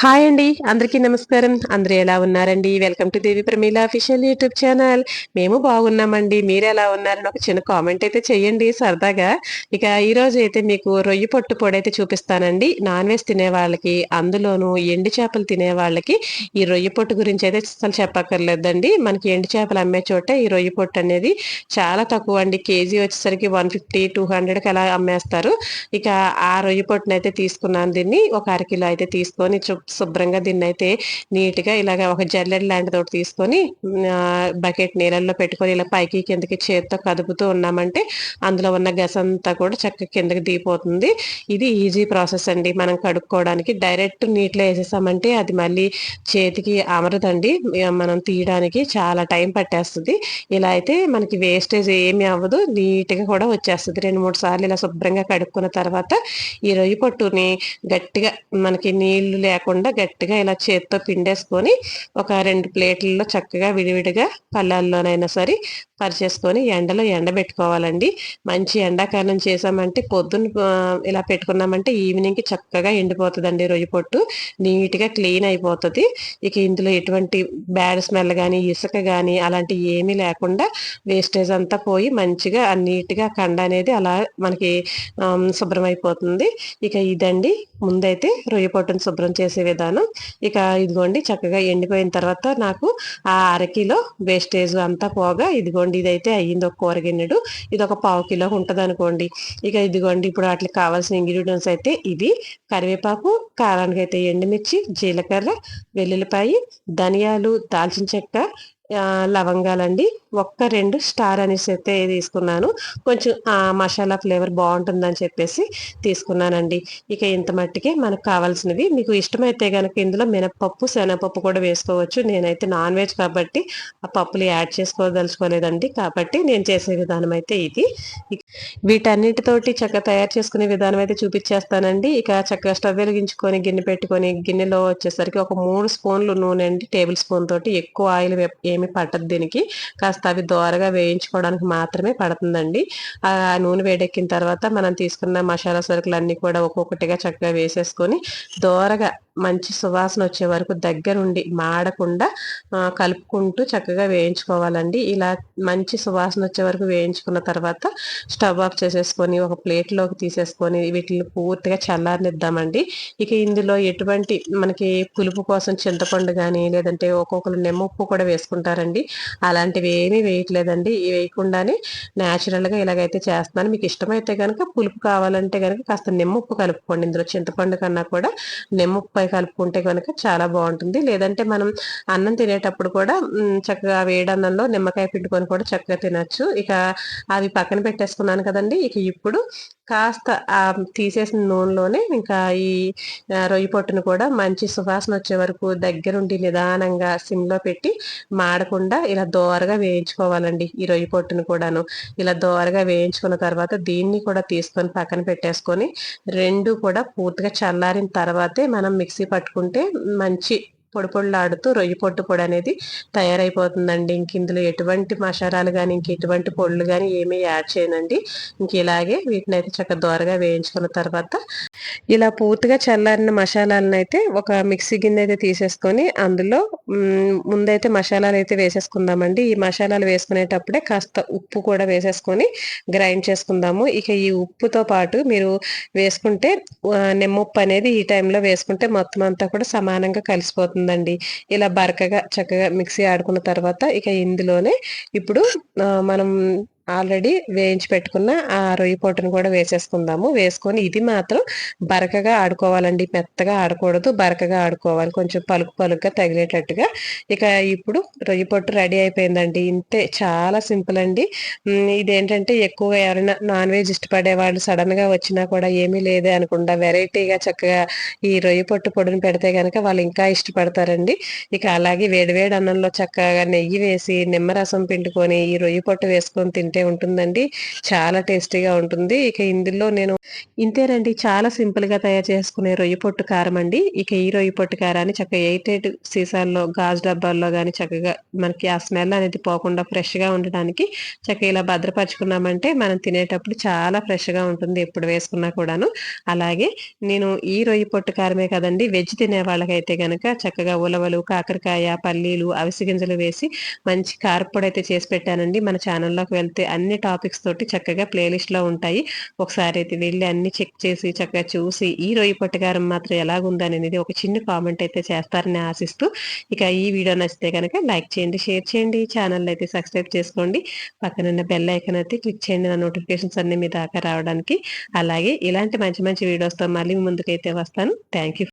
Hi అండి అందరికీ నమస్కారం. అందరూ ఎలా ఉన్నారండి? Welcome to Devi Pramila official YouTube channel మేము బాగున్నామండి. మీరు ఎలా ఉన్నారని ఒక చిన్న కామెంట్ అయితే చేయండి సరదాగా. ఇక ఈరోజు అయితే మీకు రొయ్యి పొట్టు పొడి అయితే చూపిస్తానండి. నాన్ వెజ్ తినే వాళ్ళకి అందులోనూ ఎండి చేపలు తినే వాళ్ళకి ఈ రొయ్యి పొట్టు గురించి అయితే అసలు చెప్పక్కర్లేదండి. మనకి ఎండి చేపలు అమ్మే చోట ఈ రొయ్యి పొట్టు అనేది చాలా తక్కువ అండి. కేజీ వచ్చేసరికి వన్ ఫిఫ్టీ టూ హండ్రెడ్కి అలా అమ్మేస్తారు. ఇక ఆ రొయ్యి పొట్టునైతే తీసుకున్నాను దీన్ని. ఒక అరకిలో అయితే తీసుకొని శుభ్రంగా దీన్ని అయితే నీట్గా ఇలాగ ఒక జల్లెడ్ లాంటిది ఒకటి తీసుకొని బకెట్ నీళ్ళల్లో పెట్టుకొని ఇలా పైకి కిందకి చేత్తో కదుపుతూ ఉన్నామంటే అందులో ఉన్న గస అంతా కూడా చక్కగా కిందకి దిగిపోతుంది. ఇది ఈజీ ప్రాసెస్ అండి. మనం కడుక్కోవడానికి డైరెక్ట్ నీటిలో వేసేసామంటే అది మళ్ళీ చేతికి అమరదండి. మనం తీయడానికి చాలా టైం పట్టేస్తుంది. ఇలా అయితే మనకి వేస్టేజ్ ఏమి అవ్వదు. నీట్గా కూడా వచ్చేస్తుంది. రెండు మూడు సార్లు ఇలా శుభ్రంగా కడుక్కున్న తర్వాత ఈ రొయ్యి పట్టుని గట్టిగా మనకి నీళ్ళు లేక లేకుండా గట్టిగా ఇలా చేత్తో పిండేసుకొని ఒక రెండు ప్లేట్లలో చక్కగా విడివిడిగా పళ్ళాల్లోనైనా సరే పరిచేసుకొని ఎండలో ఎండబెట్టుకోవాలండి. మంచి ఎండాకాలం చేసామంటే పొద్దున్న ఇలా పెట్టుకున్నామంటే ఈవినింగ్కి చక్కగా ఎండిపోతుందండి రొయ్య పొట్టు. నీట్గా క్లీన్ అయిపోతుంది. ఇక ఇందులో ఎటువంటి బ్యాడ్ స్మెల్ కానీ ఇసుక కానీ అలాంటి ఏమీ లేకుండా వేస్టేజ్ అంతా పోయి మంచిగా నీట్గా కండ అనేది అలా మనకి శుభ్రం అయిపోతుంది ఇక ఇదండి. ముందైతే రొయ్య పొట్టును శుభ్రం చేసే విధానం. ఇక ఇదిగోండి చక్కగా ఎండిపోయిన తర్వాత నాకు ఆ అరకిలో వేస్టేజ్ అంతా పోగా ఇదిగోండి. ఇదైతే అయ్యింది ఒక కూరగిన్నెడు. ఇది ఒక పావు కిలో ఉంటుంది అనుకోండి ఇక ఇదిగోండి ఇప్పుడు వాటికి కావాల్సిన ఇంగ్రీడియంట్స్ అయితే ఇవి. కరివేపాకు కారానికి అయితే ఎండుమిర్చి జీలకర్ర వెల్లుల్లిపాయి ధనియాలు దాల్చిన చెక్క లవంగాలండి. ఒక్క రెండు స్టార్ అనేసి అయితే తీసుకున్నాను. కొంచెం మసాలా ఫ్లేవర్ బాగుంటుందని చెప్పేసి తీసుకున్నానండి. ఇక ఇంత మట్టికే మనకు కావాల్సినవి. మీకు ఇష్టమైతే కనుక ఇందులో మినపప్పు శనగపప్పు కూడా వేసుకోవచ్చు. నేనైతే నాన్ వెజ్ కాబట్టి ఆ పప్పులు యాడ్ చేసుకోదలుచుకోలేదండి. కాబట్టి నేను చేసే విధానం అయితే ఇది. వీటన్నిటితోటి చక్కగా తయారు చేసుకునే విధానం అయితే చూపించేస్తానండి. ఇక చక్కగా స్టవ్ వెలిగించుకొని గిన్నె పెట్టుకొని గిన్నెలో వచ్చేసరికి ఒక మూడు స్పూన్లు నూనె అండి. టేబుల్ స్పూన్ తోటి ఎక్కువ ఆయిల్ ఏమి పట్టదు దీనికి. కాస్త అవి దోరగా వేయించుకోవడానికి మాత్రమే పడుతుందండి. ఆ నూనె వేడెక్కిన తర్వాత మనం తీసుకున్న మసాలా సరుకులు అన్నీ కూడా ఒక్కొక్కటిగా చక్కగా వేసేసుకొని దోరగా మంచి సువాసన వచ్చే వరకు దగ్గరుండి మాడకుండా కలుపుకుంటూ చక్కగా వేయించుకోవాలండి. ఇలా మంచి సువాసన వచ్చే వరకు వేయించుకున్న తర్వాత స్టవ్ ఆఫ్ చేసేసుకొని ఒక ప్లేట్లోకి తీసేసుకొని వీటిని పూర్తిగా చల్లారనిద్దామండి. ఇక ఇందులో ఎటువంటి మనకి పులుపు కోసం చింతపండు కానీ లేదంటే ఒక్కొక్కరు నిమ్మప్పు కూడా వేసుకుంటారండి. అలాంటివి ఏమీ వేయట్లేదండి. వేయకుండానే న్యాచురల్గా ఇలాగైతే చేస్తున్నాను. మీకు ఇష్టమైతే కనుక పులుపు కావాలంటే కనుక కాస్త నిమ్మప్పు కలుపుకోండి. ఇందులో చింతపండు కన్నా కూడా నిమ్మప్పు కలుపుకుంటే కనుక చాలా బాగుంటుంది. లేదంటే మనం అన్నం తినేటప్పుడు కూడా చక్కగా వేడన్నంలో నిమ్మకాయ పిండుకొని కూడా చక్కగా తినచ్చు. ఇక అవి పక్కన పెట్టేసుకున్నాను కదండి. ఇక ఇప్పుడు కాస్త ఆ తీసేసిన నూనెలోనే ఇంకా ఈ రొయ్యి పొట్టును కూడా మంచి సువాసన వచ్చే వరకు దగ్గరుండి నిదానంగా సిమ్లో పెట్టి మాడకుండా ఇలా దోరగా వేయించుకోవాలండి ఈ రొయ్యి పొట్టును కూడాను. ఇలా దోరగా వేయించుకున్న తర్వాత దీన్ని కూడా తీసుకొని పక్కన పెట్టేసుకొని రెండు కూడా పూర్తిగా చల్లారిన తర్వాతే మనం మిక్సీ పట్టుకుంటే మంచి పొడి పొడిలాడుతూ రొయ్యి పొట్టు పొడి అనేది తయారైపోతుందండి. ఇంక ఇందులో ఎటువంటి మసాలాలు కానీ ఇంక ఎటువంటి పొడులు కానీ ఏమీ యాడ్ చేయనండి. ఇంక ఇలాగే వీటిని అయితే చక్కగా దోరగా వేయించుకున్న తర్వాత ఇలా పూర్తిగా చల్లారిన మసాలాలను అయితే ఒక మిక్సీ గిన్నె అయితే తీసేసుకొని అందులో ముందైతే మసాలాలు అయితే వేసేసుకుందామండి. ఈ మసాలాలు వేసుకునేటప్పుడే కాస్త ఉప్పు కూడా వేసేసుకొని గ్రైండ్ చేసుకుందాము. ఇక ఈ ఉప్పుతో పాటు మీరు వేసుకుంటే నిమ్మప్పు అనేది ఈ టైంలో వేసుకుంటే మొత్తం అంతా కూడా సమానంగా కలిసిపోతుందండి. ఇలా బరకగా చక్కగా మిక్సీ ఆడుకున్న తర్వాత ఇక ఇందులోనే ఇప్పుడు మనం ఆల్రెడీ వేయించి పెట్టుకున్న ఆ రొయ్యి పొట్టును కూడా వేసేసుకుందాము. వేసుకొని ఇది మాత్రం బరకగా ఆడుకోవాలండి. మెత్తగా ఆడకూడదు బరకగా ఆడుకోవాలి. కొంచెం పలుకు పలుకుగా తగిలేటట్టుగా. ఇక ఇప్పుడు రొయ్యి పొట్టు రెడీ అయిపోయిందండి. ఇంతే చాలా సింపుల్ అండి. ఇదేంటంటే ఎక్కువగా ఎవరైనా నాన్ వెజ్ ఇష్టపడే వాళ్ళు సడన్గా వచ్చినా కూడా ఏమీ లేదే అనుకుండా వెరైటీగా చక్కగా ఈ రొయ్యి పొట్టు పొడిని పెడితే కనుక వాళ్ళు ఇంకా ఇష్టపడతారండి. ఇక అలాగే వేడివేడి అన్నంలో చక్కగా నెయ్యి వేసి నిమ్మరసం పిండుకొని ఈ రొయ్యి పొట్టు వేసుకొని తింటే తింటే ఉంటుందండి. చాలా టేస్టీగా ఉంటుంది. ఇక ఇందులో నేను ఇంతేనండి చాలా సింపుల్గా తయారు చేసుకునే రొయ్యి పొట్టు కారం అండి. ఇక ఈ రొయ్యి పొట్టు కారాన్ని చక్కగా ఎయిట్ ఎయిట్ సీసాల్లో గాజు డబ్బాల్లో కానీ చక్కగా మనకి ఆ స్మెల్ అనేది పోకుండా ఫ్రెష్గా ఉండడానికి చక్కగా ఇలా భద్రపరుచుకున్నామంటే మనం తినేటప్పుడు చాలా ఫ్రెష్గా ఉంటుంది. ఎప్పుడు వేసుకున్నా కూడాను. అలాగే నేను ఈ రొయ్యి పొట్టు కారమే కదండి. వెజ్ తినే వాళ్ళకైతే గనక చక్కగా ఉలవలు కాకరకాయ పల్లీలు అవిసి గింజలు వేసి మంచి కారపొడి అయితే చేసి పెట్టానండి. మన ఛానల్లోకి వెళ్తే అన్ని టాపిక్స్ తోటి చక్కగా ప్లేలిస్ట్లో ఉంటాయి. ఒకసారి అయితే వెళ్ళి అన్ని చెక్ చేసి చక్కగా చూసి ఈ రొయ్యి పొట్టకారం మాత్రం ఎలాగుందనేది ఒక చిన్న కామెంట్ అయితే చేస్తారని ఆశిస్తూ ఇక ఈ వీడియో నచ్చితే కనుక లైక్ చేయండి షేర్ చేయండి. ఛానల్ అయితే సబ్స్క్రైబ్ చేసుకోండి. పక్కనున్న బెల్ ఐకన్ అయితే క్లిక్ చేయండి. నా నోటిఫికేషన్స్ అన్ని మీ దాకా రావడానికి. అలాగే ఇలాంటి మంచి మంచి వీడియోస్తో మళ్ళీ ముందుకైతే వస్తాను. Thank you.